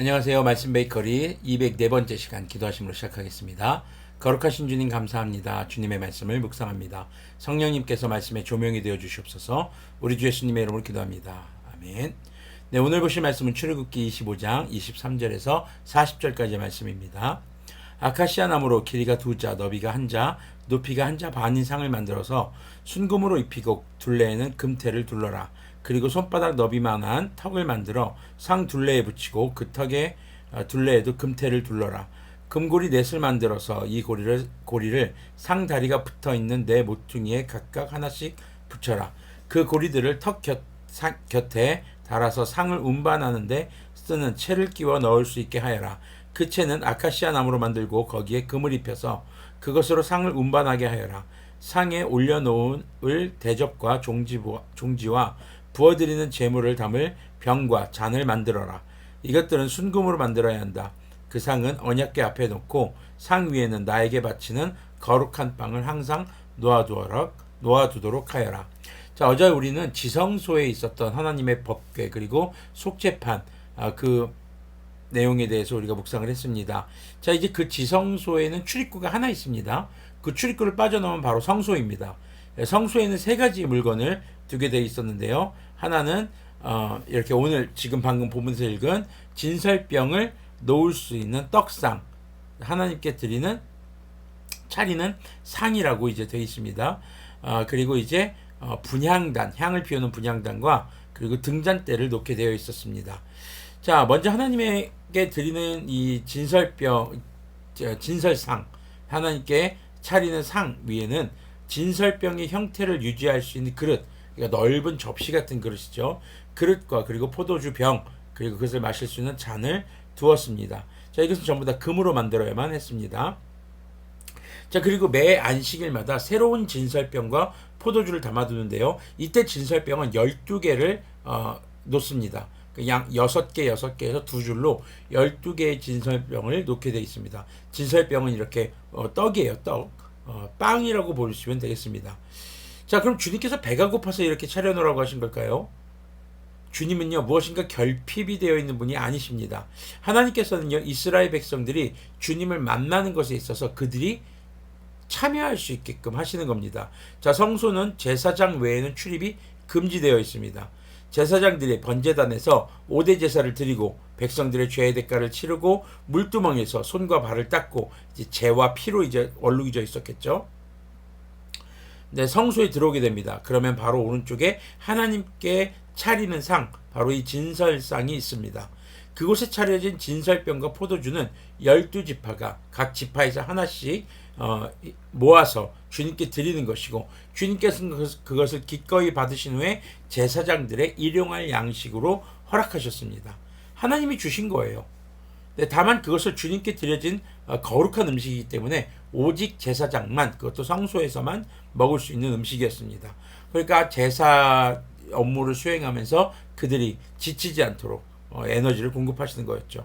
안녕하세요. 말씀 베이커리 204번째 시간 기도하심으로 시작하겠습니다. 거룩하신 주님 감사합니다. 주님의 말씀을 묵상합니다. 성령님께서 말씀의 조명이 되어 주시옵소서. 우리 주 예수님의 이름으로 기도합니다. 아멘. 네, 오늘 보실 말씀은 출애굽기 25장 23절에서 40절까지의 말씀입니다. 아카시아 나무로 길이가 두 자, 너비가 한 자, 높이가 한 자 반인 상을 만들어서 순금으로 입히고 둘레에는 금태를 둘러라. 그리고 손바닥 너비만한 턱을 만들어 상 둘레에 붙이고 그 턱에 어, 둘레에도 금태를 둘러라. 금고리 넷을 만들어서 이 고리를 고리를 상 다리가 붙어 있는 네 모퉁이에 각각 하나씩 붙여라. 그 고리들을 턱 곁, 사, 곁에 달아서 상을 운반하는데 쓰는 채를 끼워 넣을 수 있게 하여라. 그 채는 아카시아 나무로 만들고 거기에 금을 입혀서 그것으로 상을 운반하게 하여라. 상에 올려놓을 대접과 종지와 부어드리는 재물을 담을 병과 잔을 만들어라. 이것들은 순금으로 만들어야 한다. 그 상은 언약궤 앞에 놓고 상 위에는 나에게 바치는 거룩한 빵을 항상 놓아두도록, 놓아두도록 하여라. 자, 어제 우리는 지성소에 있었던 하나님의 법궤 그리고 속죄판 아, 그 내용에 대해서 우리가 묵상을 했습니다. 자, 이제 그 지성소에는 출입구가 하나 있습니다. 그 출입구를 빠져나오면 바로 성소입니다. 예, 성소에는 세 가지 물건을 두게 되어 있었는데요. 하나는 어, 이렇게 오늘 지금 방금 보면서 읽은 진설병을 놓을 수 있는 떡상 하나님께 드리는 차리는 상이라고 이제 되어 있습니다. 어, 그리고 이제 어, 분향단 향을 피우는 분향단과 그리고 등잔대를 놓게 되어 있었습니다. 자 먼저 하나님에게 드리는 이 진설병 진설상 하나님께 차리는 상 위에는 진설병의 형태를 유지할 수 있는 그릇 그러니까 넓은 접시 같은 그릇이죠. 그릇과 그리고 포도주 병 그리고 그것을 마실 수 있는 잔을 두었습니다. 자 이것은 전부 다 금으로 만들어야만 했습니다. 자 그리고 매 안식일마다 새로운 진설병과 포도주를 담아두는데요. 이때 진설병은 12개를 어, 놓습니다. 그양 6개, 6개에서 두 줄로 12개의 진설병을 놓게 되어 있습니다. 진설병은 이렇게 어, 떡이에요, 떡. 어, 빵이라고 보시면 되겠습니다. 자, 그럼 주님께서 배가 고파서 이렇게 차려놓으라고 하신 걸까요? 주님은요, 무엇인가 결핍이 되어 있는 분이 아니십니다. 하나님께서는요, 이스라엘 백성들이 주님을 만나는 것에 있어서 그들이 참여할 수 있게끔 하시는 겁니다. 자, 성소는 제사장 외에는 출입이 금지되어 있습니다. 제사장들이 번제단에서 오대 제사를 드리고 백성들의 죄의 대가를 치르고 물두멍에서 손과 발을 닦고 이제 재와 피로 이제 얼룩이져 있었겠죠. 네, 성소에 들어오게 됩니다. 그러면 바로 오른쪽에 하나님께 차리는 상, 바로 이 진설상이 있습니다. 그곳에 차려진 진설병과 포도주는 열두 지파가 각 지파에서 하나씩 어, 모아서 주님께 드리는 것이고 주님께서는 그것을 기꺼이 받으신 후에 제사장들의 일용할 양식으로 허락하셨습니다. 하나님이 주신 거예요. 네, 다만 그것을 주님께 드려진 어, 거룩한 음식이기 때문에 오직 제사장만 그것도 성소에서만 먹을 수 있는 음식이었습니다. 그러니까 제사 업무를 수행하면서 그들이 지치지 않도록 어, 에너지를 공급하시는 거였죠.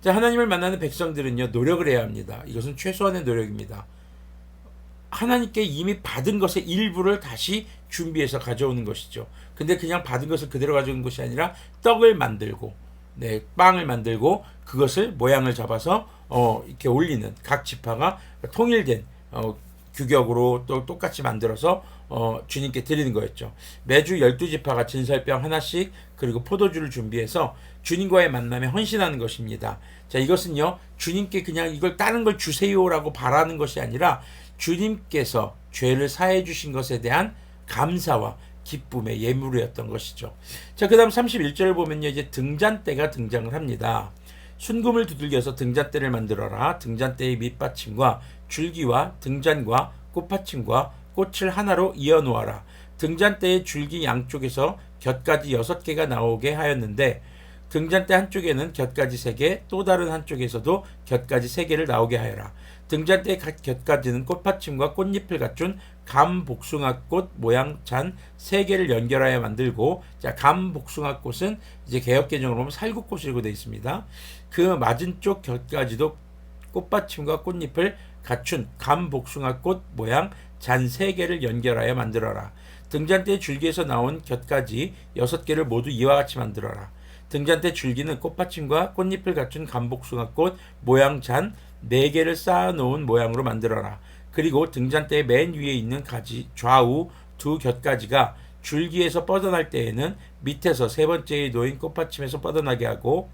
자, 하나님을 만나는 백성들은요, 노력을 해야 합니다. 이것은 최소한의 노력입니다. 하나님께 이미 받은 것의 일부를 다시 준비해서 가져오는 것이죠. 근데 그냥 받은 것을 그대로 가져오는 것이 아니라 떡을 만들고, 네, 빵을 만들고 그것을 모양을 잡아서 어, 이렇게 올리는 각 지파가 통일된 어, 규격으로 또 똑같이 만들어서 어, 주님께 드리는 거였죠. 매주 12지파가 진설병 하나씩 그리고 포도주를 준비해서 주님과의 만남에 헌신하는 것입니다. 자, 이것은요, 주님께 그냥 이걸 다른 걸 주세요라고 바라는 것이 아니라 주님께서 죄를 사해 주신 것에 대한 감사와 기쁨의 예물이었던 것이죠. 자, 그 다음 31절을 보면요, 이제 등잔대가 등장을 합니다. 순금을 두들겨서 등잔대를 만들어라. 등잔대의 밑받침과 줄기와 등잔과 꽃받침과 꽃을 하나로 이어 놓아라. 등잔대의 줄기 양쪽에서 곁까지 여섯 개가 나오게 하였는데 등잔대 한쪽에는 곁까지 세 개, 또 다른 한쪽에서도 곁까지 세 개를 나오게 하여라. 등잔대 곁까지는 꽃받침과 꽃잎을 갖춘 감 복숭아꽃 모양 잔 세 개를 연결하여 만들고 자 감 복숭아꽃은 이제 개혁 개정으로 보면 살구꽃이라고 되어 있습니다. 그 맞은 쪽 곁까지도 꽃받침과 꽃잎을 갖춘 감 복숭아꽃 모양 잔 세 개를 연결하여 만들어라. 등잔대 줄기에서 나온 곁까지 여섯 개를 모두 이와 같이 만들어라. 등잔대 줄기는 꽃받침과 꽃잎을 갖춘 감복숭아꽃 모양 잔 4개를 쌓아놓은 모양으로 만들어라. 그리고 등잔대 맨 위에 있는 가지 좌우 두 곁가지가 줄기에서 뻗어날 때에는 밑에서 세 번째에 놓인 꽃받침에서 뻗어나게 하고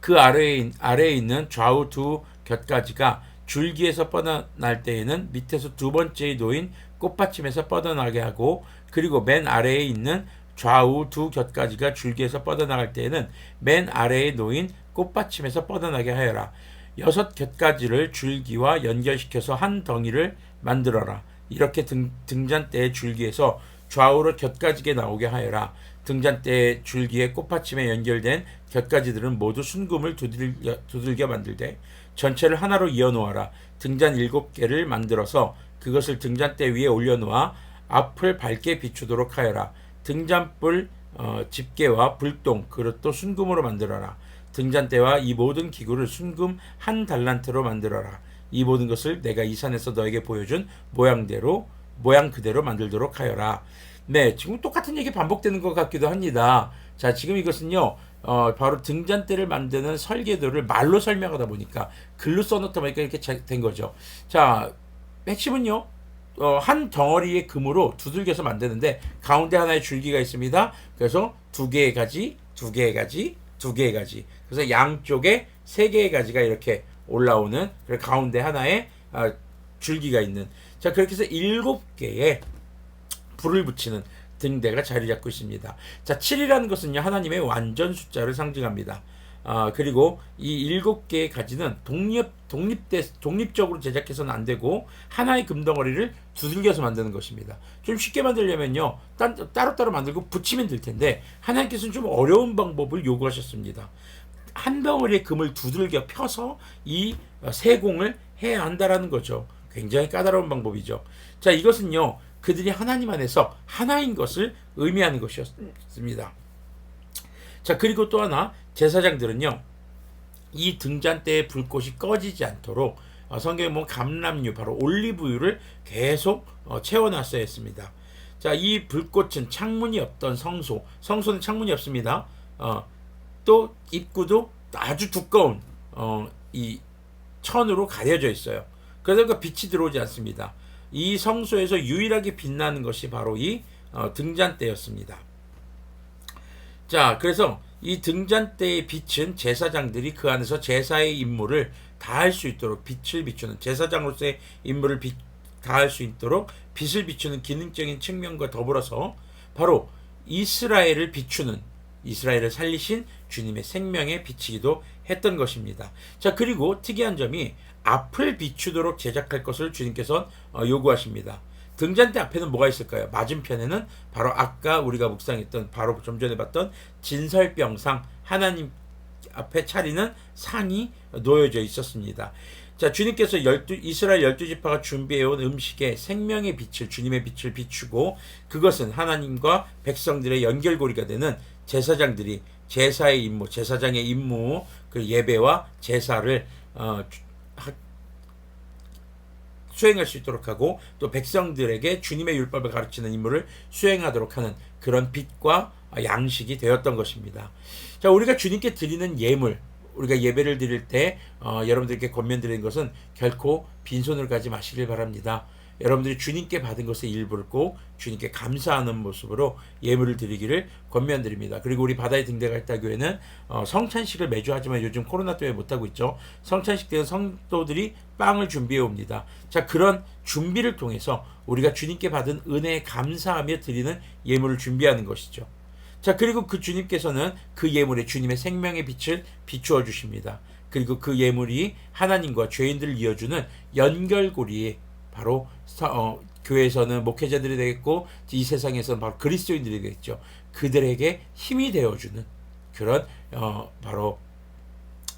그 아래에, 아래에 있는 좌우 두 곁가지가 줄기에서 뻗어날 때에는 밑에서 두 번째에 놓인 꽃받침에서 뻗어나게 하고 그리고 맨 아래에 있는 좌우 두 곁가지가 줄기에서 뻗어나갈 때에는 맨 아래에 놓인 꽃받침에서 뻗어나게 하여라. 여섯 곁가지를 줄기와 연결시켜서 한 덩이를 만들어라. 이렇게 등, 등잔대의 줄기에서 좌우로 곁가지게 나오게 하여라. 등잔대 줄기에 꽃받침에 연결된 곁가지들은 모두 순금을 두들겨, 두들겨 만들되 전체를 하나로 이어 놓아라. 등잔 일곱 개를 만들어서 그것을 등잔대 위에 올려놓아 앞을 밝게 비추도록 하여라. 등잔불 어, 집게와 불똥 그릇도 순금으로 만들어라. 등잔대와 이 모든 기구를 순금 한 달란트로 만들어라. 이 모든 것을 내가 이 산에서 너에게 보여준 모양대로 모양 그대로 만들도록 하여라. 네, 지금 똑같은 얘기 반복되는 것 같기도 합니다. 자, 지금 이것은요, 어, 바로 등잔대를 만드는 설계도를 말로 설명하다 보니까 글로 써놓다 보니까 이렇게 된 거죠. 자, 핵심은요, 어, 한 덩어리의 금으로 두들겨서 만드는데 가운데 하나의 줄기가 있습니다. 그래서 두 개의 가지, 두 개의 가지, 두 개의 가지. 그래서 양쪽에 세 개의 가지가 이렇게 올라오는 그리고 가운데 하나의 아, 줄기가 있는 자 그렇게 해서 일곱 개의 불을 붙이는 등대가 자리 잡고 있습니다. 자 7이라는 것은요 하나님의 완전 숫자를 상징합니다. 아, 그리고 이 일곱 개의 가지는 독립, 독립대, 독립적으로 제작해서는 안 되고 하나의 금덩어리를 두들겨서 만드는 것입니다. 좀 쉽게 만들려면요, 따, 따로따로 만들고 붙이면 될 텐데, 하나님께서는 좀 어려운 방법을 요구하셨습니다. 한 덩어리의 금을 두들겨 펴서 이 세공을 해야 한다라는 거죠. 굉장히 까다로운 방법이죠. 자, 이것은요, 그들이 하나님 안에서 하나인 것을 의미하는 것이었습니다. 자, 그리고 또 하나, 제사장들은요, 이 등잔대의 불꽃이 꺼지지 않도록 어, 성경에 보면 감람유, 바로 올리브유를 계속 어, 채워놨어야 했습니다. 자, 이 불꽃은 창문이 없던 성소, 성소는 창문이 없습니다. 어, 또 입구도 아주 두꺼운 어, 이 천으로 가려져 있어요. 그래서 그 빛이 들어오지 않습니다. 이 성소에서 유일하게 빛나는 것이 바로 이 어, 등잔대였습니다. 자, 그래서 이 등잔대의 빛은 제사장들이 그 안에서 제사의 임무를 다할 수 있도록 빛을 비추는 제사장으로서의 임무를 다할 수 있도록 빛을 비추는 기능적인 측면과 더불어서 바로 이스라엘을 비추는 이스라엘을 살리신 주님의 생명의 빛이기도 했던 것입니다. 자, 그리고 특이한 점이 앞을 비추도록 제작할 것을 주님께서 어, 요구하십니다. 등잔대 앞에는 뭐가 있을까요? 맞은편에는 바로 아까 우리가 묵상했던 바로 좀 전에 봤던 진설병상 하나님 앞에 차리는 상이 놓여져 있었습니다. 자, 주님께서 열두, 이스라엘 열두 지파가 준비해온 음식에 생명의 빛을, 주님의 빛을 비추고 그것은 하나님과 백성들의 연결고리가 되는 제사장들이 제사의 임무, 제사장의 임무, 그 예배와 제사를 어, 수행할 수 있도록 하고 또 백성들에게 주님의 율법을 가르치는 임무를 수행하도록 하는 그런 빛과 양식이 되었던 것입니다. 자, 우리가 주님께 드리는 예물, 우리가 예배를 드릴 때 어, 여러분들께 권면드리는 것은 결코 빈손으로 가지 마시길 바랍니다. 여러분들이 주님께 받은 것의 일부를 꼭 주님께 감사하는 모습으로 예물을 드리기를 권면드립니다. 그리고 우리 바다의 등대갈다 교회는 어, 성찬식을 매주 하지만 요즘 코로나 때문에 못하고 있죠. 성찬식 때는 성도들이 빵을 준비해 옵니다. 자 그런 준비를 통해서 우리가 주님께 받은 은혜에 감사하며 드리는 예물을 준비하는 것이죠. 자 그리고 그 주님께서는 그 예물에 주님의 생명의 빛을 비추어 주십니다. 그리고 그 예물이 하나님과 죄인들을 이어주는 연결고리에 바로 어, 교회에서는 목회자들이 되겠고 이 세상에서는 바로 그리스도인들이 되겠죠. 그들에게 힘이 되어주는 그런 어, 바로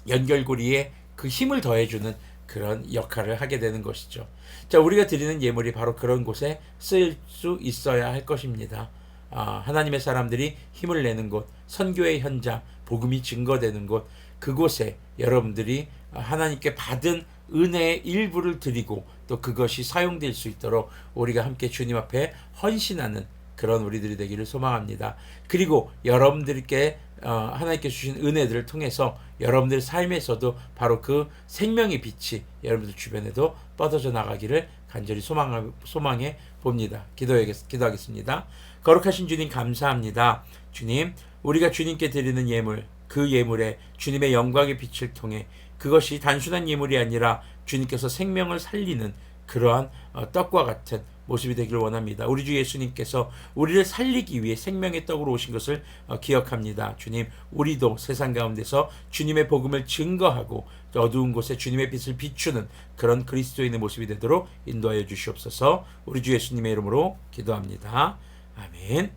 연결고리에 그 힘을 더해주는 그런 역할을 하게 되는 것이죠. 자, 우리가 드리는 예물이 바로 그런 곳에 쓰일 수 있어야 할 것입니다. 아, 하나님의 사람들이 힘을 내는 곳, 선교의 현장, 복음이 증거되는 곳, 그곳에 여러분들이 하나님께 받은 은혜의 일부를 드리고 또 그것이 사용될 수 있도록 우리가 함께 주님 앞에 헌신하는 그런 우리들이 되기를 소망합니다. 그리고 여러분들께 어, 하나님께 주신 은혜들을 통해서 여러분들 삶에서도 바로 그 생명의 빛이 여러분들 주변에도 뻗어져 나가기를 간절히 소망, 소망해 봅니다. 기도하겠, 기도하겠습니다. 거룩하신 주님 감사합니다. 주님, 우리가 주님께 드리는 예물, 그 예물에 주님의 영광의 빛을 통해 그것이 단순한 예물이 아니라 주님께서 생명을 살리는 그러한 어, 떡과 같은 모습이 되기를 원합니다. 우리 주 예수님께서 우리를 살리기 위해 생명의 떡으로 오신 것을 어, 기억합니다. 주님, 우리도 세상 가운데서 주님의 복음을 증거하고 어두운 곳에 주님의 빛을 비추는 그런 그리스도인의 모습이 되도록 인도하여 주시옵소서. 우리 주 예수님의 이름으로 기도합니다. 아멘.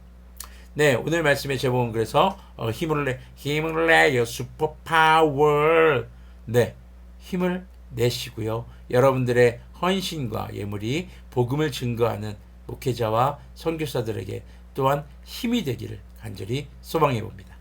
네, 오늘 말씀의 제목은 그래서 어, 힘을 내 힘을 내요 슈퍼 파워. 네, 힘을 내시고요. 여러분들의 헌신과 예물이 복음을 증거하는 목회자와 선교사들에게 또한 힘이 되기를 간절히 소망해 봅니다.